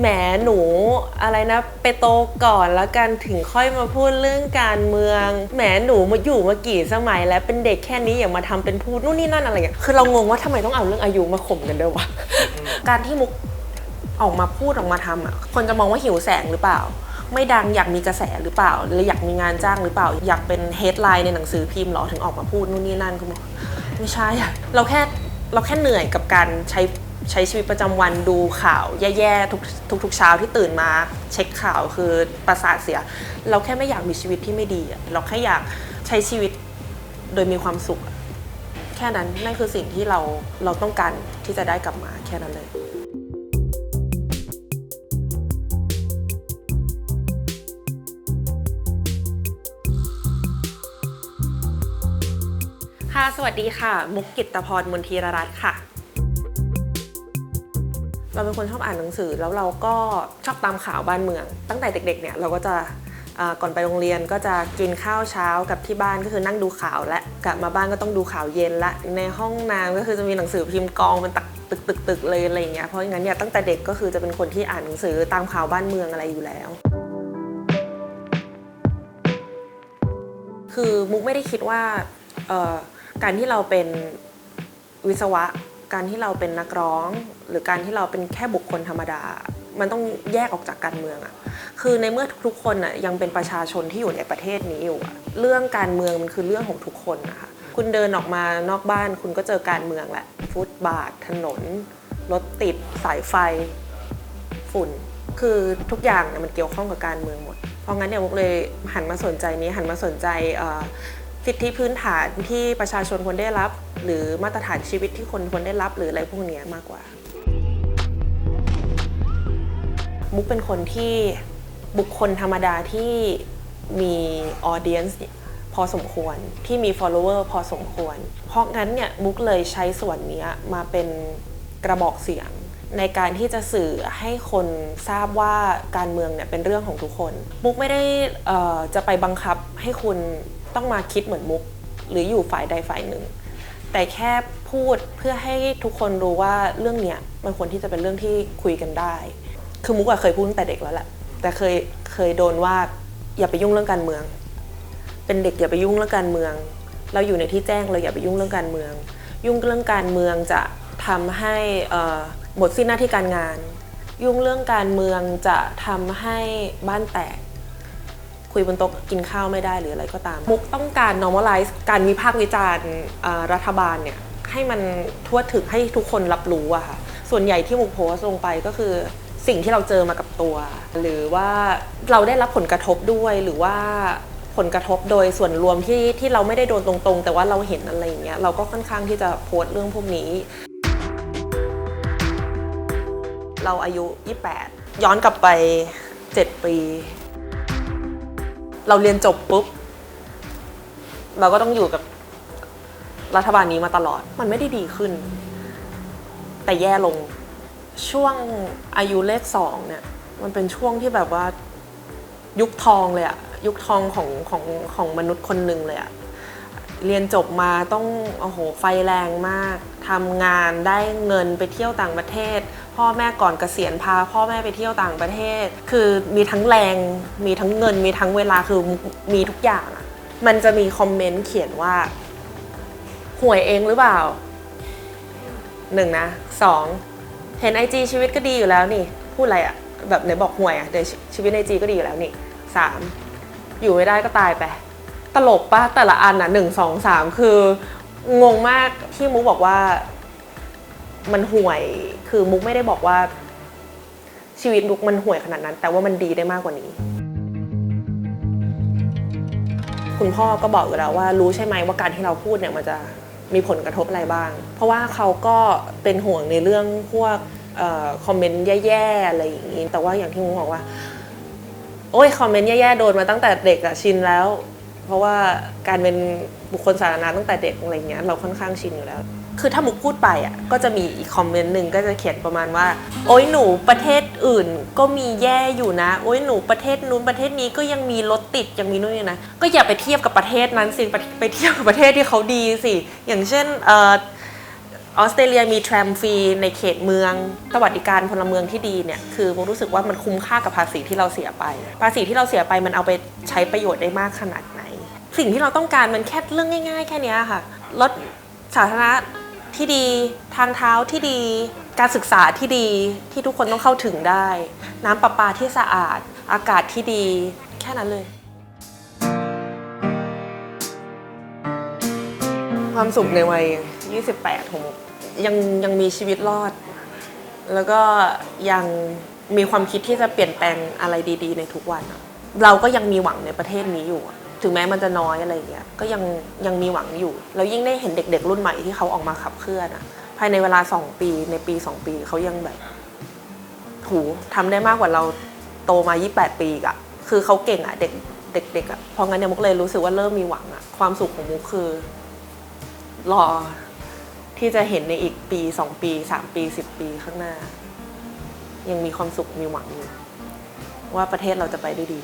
แหมหนูอะไรนะไปโตก่อนแล้วกันถึงค่อยมาพูดเรื่องการเมืองแหมหนูมาอยู่มากี่สมัยแล้วเป็นเด็กแค่นี้อย่ามาทำเป็นพูดนู่นนี่นั่นอะไรอย่างเงี้ยคือเรางงว่าทำไมต้องเอาเรื่องอายุมาข่มกันด้วยวะการที่มุกออกมาพูดออกมาทำอะคนจะมองว่าหิวแสงหรือเปล่า ไม่ดังอยากมีกระแสหรือเปล่าหรืออยากมีงานจ้างหรือเปล่า อยากเป็นเฮดไลน์ในหนังสือพิมพ์หรอถึงออกมาพูดนู่นนี่นั่นคุณบอกไม่ใช่เราแค่เราแค่เหนื่อยกับการใช้ ใช้ชีวิตประจำวันดูข่าวแย่ๆทุกทุกทุกเช้าที่ตื่นมาเช็คข่าวคือประสาทเสีย เราแค่ไม่อยากมีชีวิตที่ไม่ดี เราแค่อยากใช้ชีวิตโดยมีความสุข แค่นั้นนั่นคือสิ่งที่เราเราต้องการที่จะได้กลับมาแค่นั้นเลยค่ะสวัสดีค่ะ มุกกิตตพรมนทีรรัตน์ค่ะ เราเป็นคนชอบอ่านหนังสือ แล้วเราก็ชอบตามข่าวบ้านเมือง ตั้งแต่เด็กๆเนี่ยเราก็จะก่อนไปโรงเรียนก็จะกินข้าวเช้ากับที่บ้านก็คือนั่งดูข่าวและกลับมาบ้านก็ต้องดูข่าวเย็นละในห้องน้ำก็คือจะมีหนังสือพิมพ์กองเป็นตักตึกตึกตึกเลยอะไรอย่างเงี้ยเพราะงั้นเนี่ยตั้งแต่เด็กก็คือจะเป็นคนที่อ่านหนังสือตามข่าวบ้านเมืองอะไรอยู่แล้ว คือมุกไม่ได้คิดว่าการที่เราเป็นวิศวะ การที่เราเป็นนักร้อง หรือการที่เราเป็นแค่บุคคลธรรมดา มันต้องแยกออกจากการเมืองอะคือในเมื่อทุกคนอะยังเป็นประชาชนที่อยู่ในประเทศนี้อยู่อะเรื่องการเมืองมันคือเรื่องของทุกคนนะคะคุณเดินออกมานอกบ้าน คุณก็เจอการเมืองแหละฟุตบาทถนนรถติดสายไฟ ฝุ่น คือทุกอย่างเนี่ยมันเกี่ยวข้องกับการเมืองหมด เพราะงั้นเนี่ยมุกเลยหันมาสนใจนี้หันมาสนใจ สิทธิพื้นฐานที่ประชาชนควรได้รับ หรือมาตรฐานชีวิตที่คนควรได้รับ หรืออะไรพวกนี้มากกว่า มุกเป็นคนที่บุคคลธรรมดาที่มีออเดียนซ์พอสมควรที่มี follower พอสมควร เพราะงั้นเนี่ยมุกเลยใช้ส่วนนี้มาเป็นกระบอกเสียง ในการที่จะสื่อให้คนทราบว่าการเมืองเนี่ยเป็นเรื่องของทุกคน มุกไม่ได้จะไปบังคับให้คุณต้องมาคิดเหมือนมุก หรืออยู่ฝ่ายใดฝ่ายหนึ่ง แต่แค่พูดเพื่อให้ทุกคนรู้ว่าเรื่องเนี้ยมันควรที่จะเป็นเรื่องที่คุยกันได้ คือมุกอะเคยพูดตั้งแต่เด็กแล้วแหละแต่เคยเคยโดนว่าอย่าไปยุ่งเรื่องการเมือง เป็นเด็กอย่าไปยุ่งเรื่องการเมือง เราอยู่ในที่แจ้งเราอย่าไปยุ่งเรื่องการเมือง ยุ่งเรื่องการเมืองจะทำให้อ่อ หมดสิ้นหน้าที่การงาน ยุ่งเรื่องการเมืองจะทำให้บ้านแตก คุยบนโต๊ะกินข้าวไม่ได้หรืออะไรก็ตาม มุกต้องการ normalize การวิพากษ์วิจารณ์รัฐบาลเนี่ยให้มันทั่วถึงให้ทุกคนรับรู้อะค่ะ ส่วนใหญ่ที่มุกโพสต์ลงไปก็คือสิ่งที่เราเจอมากับตัว หรือว่าเราได้รับผลกระทบด้วยหรือว่าผลกระทบโดยส่วนรวมที่ที่เราไม่ได้โดนตรงๆ แต่ว่าเราเห็นอะไรอย่างเงี้ยเราก็ค่อนข้างที่จะโพสต์เรื่องพวกนี้ เราอายุ 28 ย้อนกลับไป 7 ปี เราเรียนจบปุ๊บ เราก็ต้องอยู่กับรัฐบาลนี้มาตลอด มันไม่ได้ดีขึ้น แต่แย่ลง ช่วงอายุเลขสองเนี่ย มันเป็นช่วงที่แบบว่ายุคทองเลยอะยุคทองของของของมนุษย์คนหนึ่งเลยอะ เรียนจบมาต้องโอ้โหไฟแรงมากทำงานได้เงินไปเที่ยวต่างประเทศ พ่อแม่ก่อนเกษียณพา พ่อแม่ไปเที่ยวต่างประเทศ คือมีทั้งแรง มีทั้งเงิน มีทั้งเวลาคือมีทุกอย่างอะมันจะมีคอมเมนต์เขียนว่าห่วยเองหรือเปล่าหนึ่งนะสองเห็นไอจีชีวิตก็ดีอยู่แล้วนี่ พูดอะไรอะแบบไหนบอกห่วยอะเดี๋ยวชีวิตในจีก็ดีอยู่แล้วนี่สามอยู่ไม่ได้ก็ตายไป ตลกปะแต่ละอันอะหนึ่งสองสามคืองงมากที่มุกบอกว่า มันห่วยคือมุกไม่ได้บอกว่า ชีวิตมุกมันห่วยขนาดนั้น แต่ว่ามันดีได้มากกว่านี้ คุณพ่อก็บอกอยู่แล้วว่ารู้ใช่ไหมว่าการที่เราพูดเนี่ยมันจะมีผลกระทบอะไรบ้าง เพราะว่าเขาก็เป็นห่วงในเรื่องพวกออคอมเมนต์แย่ๆอะไรอย่างนี้แต่ว่าอย่างที่มุกบอกว่า โอ้ยคอมเมนต์แย่ๆโดนมาตั้งแต่เด็กอะชินแล้ว เพราะว่าการเป็นบุคคลสาธารณะตั้งแต่เด็กอะไรเงี้ยเราค่อนข้างชินอยู่แล้ว คือถ้ามุกพูดไปอะก็จะมีอีกคอมเมนต์หนึ่งก็จะเขียนประมาณว่า โอ้ยหนูประเทศอื่นก็มีแย่อยู่นะ โอ้ยหนูประเทศนู้นประเทศนี้ก็ยังมีรถติดยังมีนู่นนี่นะก็อย่าไปเทียบกับประเทศนั้นสิไปเทียบกับประเทศที่เขาดีสิอย่างเช่นเออออสเตรเลียมีแทรมฟรีในเขตเมืองสวัสดิการพลเมืองที่ดีเนี่ยคือมุกรู้สึกว่ามันคุ้มค่ากับภาษีที่เราเสียไป ภาษีที่เราเสียไปมันเอาไปใช้ประโยชน์ได้มากขนาดไหน สิ่งที่เราต้องการมันแค่เรื่องง่าย ๆ แค่เนี้ยค่ะรถสาธารณะที่ดีทางเท้าที่ดี การศึกษาที่ดีที่ทุกคนต้องเข้าถึงได้ น้ำประปาที่สะอาด อากาศที่ดี แค่นั้นเลย ความสุขในวัย 28ของมุกยังยังมีชีวิตรอด แล้วก็ยังมีความคิดที่จะเปลี่ยนแปลงอะไรดี ๆ ในทุกวันอะเราก็ยังมีหวังในประเทศนี้อยู่อะ ถึงแม้มันจะน้อยอะไรอย่างเงี้ยก็ยังยังมีหวังอยู่ แล้วยิ่งได้เห็นเด็ก ๆ รุ่นใหม่ที่เขาออกมาขับเคลื่อนอะภายในเวลา 2 ปีในปี 2 ปีเขายังแบบถูทำได้มากกว่าเราโตมา 28ปีอีอะคือเขาเก่งอะเด็กเด็กๆอะเพราะงั้นเนี่ยมุกเลยรู้สึกว่าเริ่มมีหวังอะความสุขของมุกคือ รอที่จะเห็นในอีกปี 2 ปี 3 ปี 10 ปีข้างหน้า ยังมีความสุขมีหวังอยู่ว่าประเทศเราจะไปได้ดี